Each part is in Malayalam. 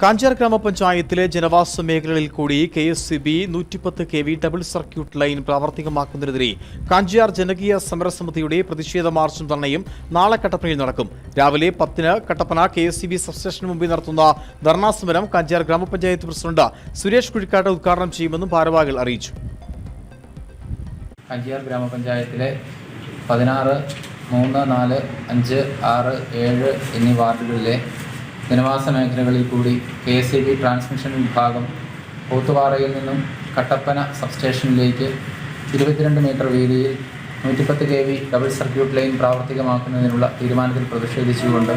കാഞ്ചാർ ഗ്രാമപഞ്ചായത്തിലെ ജനവാസ മേഖലകളിൽ കൂടി കെ എസ് സി ബി നൂറ്റിപ്പത്ത് K V double circuit line പ്രാവർത്തികമാക്കുന്നതിനെതിരെ Kanchiyar ജനകീയ സമരസമിതിയുടെ പ്രതിഷേധ മാർച്ചും ധർണയും നാളെ കട്ടപ്പനയിൽ നടക്കും. രാവിലെ പത്തിന് Kattappana K S C B സബ്സ്റ്റേഷന് മുമ്പിൽ നടത്തുന്ന ധർണാ സമരം കാഞ്ചിയാർ ഗ്രാമപഞ്ചായത്ത് പ്രസിഡന്റ് സുരേഷ് കുഴിക്കാട്ട് ഉദ്ഘാടനം ചെയ്യുമെന്നും ഭാരവാഹികൾ അറിയിച്ചു. കാഞ്ചിയാർ ഗ്രാമപഞ്ചായത്തിലെ പതിനാറ് മൂന്ന് നാല് അഞ്ച് ആറ് ഏഴ് എന്നീ വാർഡുകളിലെ ജനവാസ മേഖലകളിൽ കൂടി K S E B transmission വിഭാഗം പോത്തുപാറയിൽ നിന്നും കട്ടപ്പന സബ്സ്റ്റേഷനിലേക്ക് ഇരുപത്തിരണ്ട് മീറ്റർ വീതിയിൽ നൂറ്റിപ്പത്ത് K V double circuit line പ്രാവർത്തികമാക്കുന്നതിനുള്ള തീരുമാനത്തിൽ പ്രതിഷേധിച്ചുകൊണ്ട്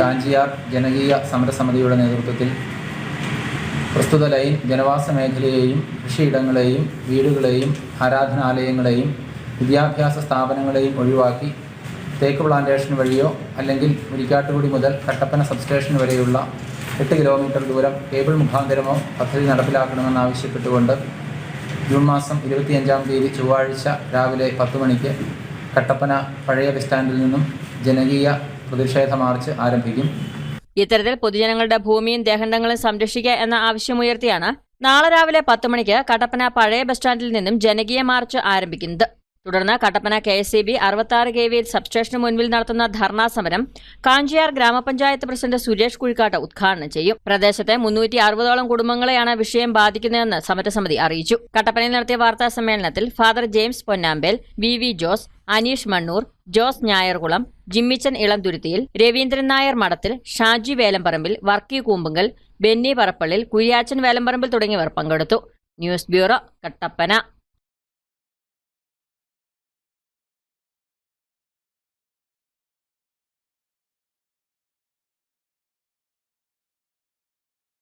കാഞ്ചിയാർ ജനകീയ സമരസമിതിയുടെ നേതൃത്വത്തിൽ പ്രസ്തുത ലൈൻ ജനവാസ മേഖലയെയും കൃഷിയിടങ്ങളെയും വീടുകളെയും ആരാധനാലയങ്ങളെയും വിദ്യാഭ്യാസ സ്ഥാപനങ്ങളെയും ഒഴിവാക്കി തേക്ക് പ്ലാന്റേഷൻ വഴിയോ അല്ലെങ്കിൽ മുരിക്കാട്ടുകുടി മുതൽ കട്ടപ്പന സബ്സ്റ്റേഷൻ വരെയുള്ള എട്ട് കിലോമീറ്റർ ദൂരം കേബിൾ മുഖാന്തരമോ പദ്ധതി നടപ്പിലാക്കണമെന്നാവശ്യപ്പെട്ടുകൊണ്ട് ജൂൺ മാസം ഇരുപത്തിയഞ്ചാം തീയതി ചൊവ്വാഴ്ച രാവിലെ പത്ത് മണിക്ക് കട്ടപ്പന പഴയ ബസ് സ്റ്റാൻഡിൽ നിന്നും ജനകീയ പ്രതിഷേധ മാർച്ച് ആരംഭിക്കും. ഇത്തരത്തിൽ പൊതുജനങ്ങളുടെ ഭൂമിയും ദേഹണ്ഡങ്ങളും സംരക്ഷിക്കുക എന്ന ആവശ്യമുയർത്തിയാണ് നാളെ രാവിലെ പത്ത് മണിക്ക് കട്ടപ്പന പഴയ ബസ് സ്റ്റാൻഡിൽ നിന്നും ജനകീയ മാർച്ച് ആരംഭിക്കുന്നത്. തുടർന്ന് Kattappana K S C B അറുപത്താറ് കെ വി സബ്സ്റ്റേഷന് മുൻപിൽ നടത്തുന്ന ധർണാ സമരം കാഞ്ചിയാർ ഗ്രാമപഞ്ചായത്ത് പ്രസിഡന്റ് സുരേഷ് കുഴിക്കാട്ട് ഉദ്ഘാടനം ചെയ്യും. പ്രദേശത്തെ മുന്നൂറ്റി അറുപതോളം കുടുംബങ്ങളെയാണ് വിഷയം ബാധിക്കുന്നതെന്ന് സമരസമിതി അറിയിച്ചു. കട്ടപ്പനയിൽ നടത്തിയ വാർത്താ സമ്മേളനത്തിൽ father James Ponnampel V V Jose Aneesh Mannoor Jose Njayarkulam Jimmichan Elamthuruthiyil Raveendran Nair Madathil Shaji Velamparambil Varkey കൂമ്പുങ്കൽ Benny Parappallil Kuriachan Velamparambil തുടങ്ങിയവർ പങ്കെടുത്തു. News bureau Kattappana.